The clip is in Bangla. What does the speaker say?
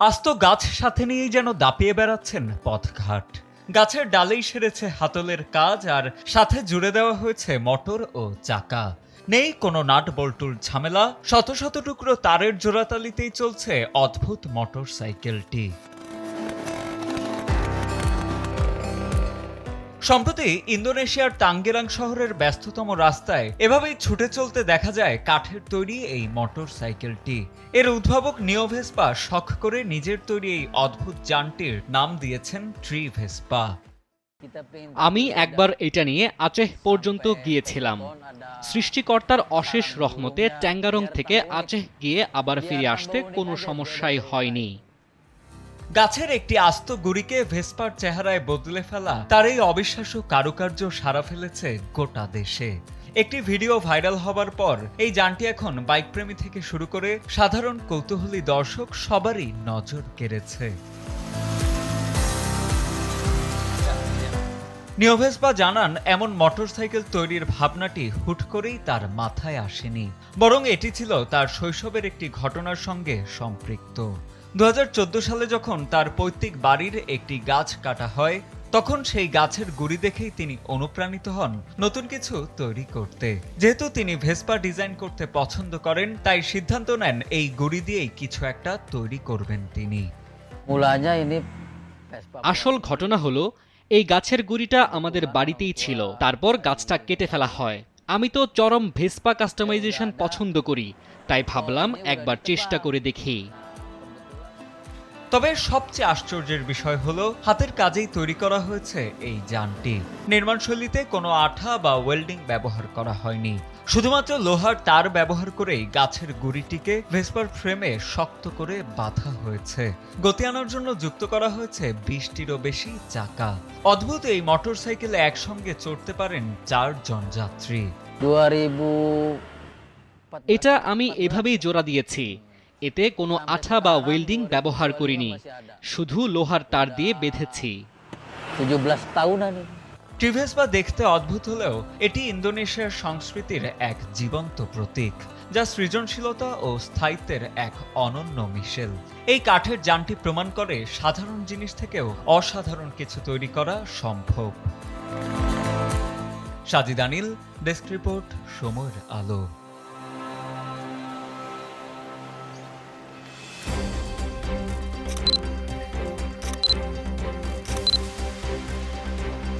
আস্ত গাছ সাথে নিয়েই যেন দাপিয়ে বেড়াচ্ছেন পথঘাট। গাছের ডালেই সেরেছে হাতলের কাজ আর সাথে জুড়ে দেওয়া হয়েছে মটর ও চাকা। নেই কোনো নাট বল্টুর ঝামেলা, শত শত টুকরো তারের জোড়াতালিতেই চলছে অদ্ভুত মোটর সাইকেলটি সম্প্রতি ইন্দোনেশিয়ার টাঙ্গেরাং শহরের ব্যস্ততম রাস্তায় এভাবেই ছুটে চলতে দেখা যায় কাঠের তৈরি এই মোটর সাইকেলটি এর উদ্ভাবক নিওভেসপা শখ করে নিজের তৈরি এই অদ্ভুত যানটির নাম দিয়েছেন ট্রি ভেসপা। আমি একবার এটা নিয়ে আচেহ পর্যন্ত গিয়েছিলাম। সৃষ্টিকর্তার অশেষ রহমতে ট্যাঙ্গারং থেকে আচেহ গিয়ে আবার ফিরে আসতে কোনো সমস্যাই হয়নি। গাছের একটি আস্ত গুড়িকে ভেসপার চেহারায় বদলে ফেলা, তার এই অবিশ্বাস্য কারুকার্য সারা ফেলেছে গোটা দেশে। একটি ভিডিও ভাইরাল হবার পর, এই যানটি এখন বাইক প্রেমী থেকে শুরু করে সাধারণ কৌতূহলী দর্শক সবারই নজর কেড়েছে। নিওভেসপা জানান, এমন মোটরসাইকেল তৈরির ভাবনাটি হুট করেই তার মাথায় আসেনি, বরং এটি ছিল তার শৈশবের একটি ঘটনার সঙ্গে সম্পৃক্ত। দু হাজার চোদ্দ সালে যখন তার পৈতৃক বাড়ির একটি গাছ কাটা হয় তখন সেই গাছের গুড়ি দেখেই তিনি অনুপ্রাণিত হন নতুন কিছু তৈরি করতে। যেহেতু তিনি ভেসপা ডিজাইন করতে পছন্দ করেন তাই সিদ্ধান্ত নেন এই গুড়ি দিয়েই কিছু একটা তৈরি করবেন তিনি. আসল ঘটনা হলো এই গাছের গুড়িটা আমাদের বাড়িতেই ছিল। তারপর গাছটা কেটে ফেলা হয়। আমি তো চরম ভেসপা কাস্টমাইজেশন পছন্দ করি তাই ভাবলাম একবার চেষ্টা করে দেখি। তবে সবচেয়ে আশ্চর্যের বিষয় হলো হাতের কাজেই তৈরি করা হয়েছে এই যানটি। নির্মাণশৈলীতে কোনো আঠা বা ওয়েল্ডিং ব্যবহার করা হয়নি। শুধুমাত্র লোহার তার ব্যবহার করেই গাছের গুড়িটিকে ভেসপার ফ্রেমে শক্ত করে বাঁধা হয়েছে। গতি আনার জন্য যুক্ত করা হয়েছে বিশটিরও বেশি চাকা। অদ্ভুত এই মোটরসাইকেলে একসঙ্গে চড়তে পারেন চারজন যাত্রী। এটা আমি এভাবেই জোড়া দিয়েছি। এতে কোনো আঠা বা ওয়েল্ডিং ব্যবহার করিনি শুধু লোহার তার দিয়ে বেঁধেছি। 17 tahunan ini. ট্রিভেস বা দেখতে অদ্ভুত হলেও এটি ইন্দোনেশিয়ার সংস্কৃতির এক জীবন্ত প্রতীক যা সৃজনশীলতা ও স্থায়িত্বের এক অনন্য মিশেল। এই কাঠের যানটি প্রমাণ করে সাধারণ জিনিস থেকেও অসাধারণ কিছু তৈরি করা সম্ভব। সাজিদ আনিল ডেস্ক রিপোর্ট সময়ের আলো।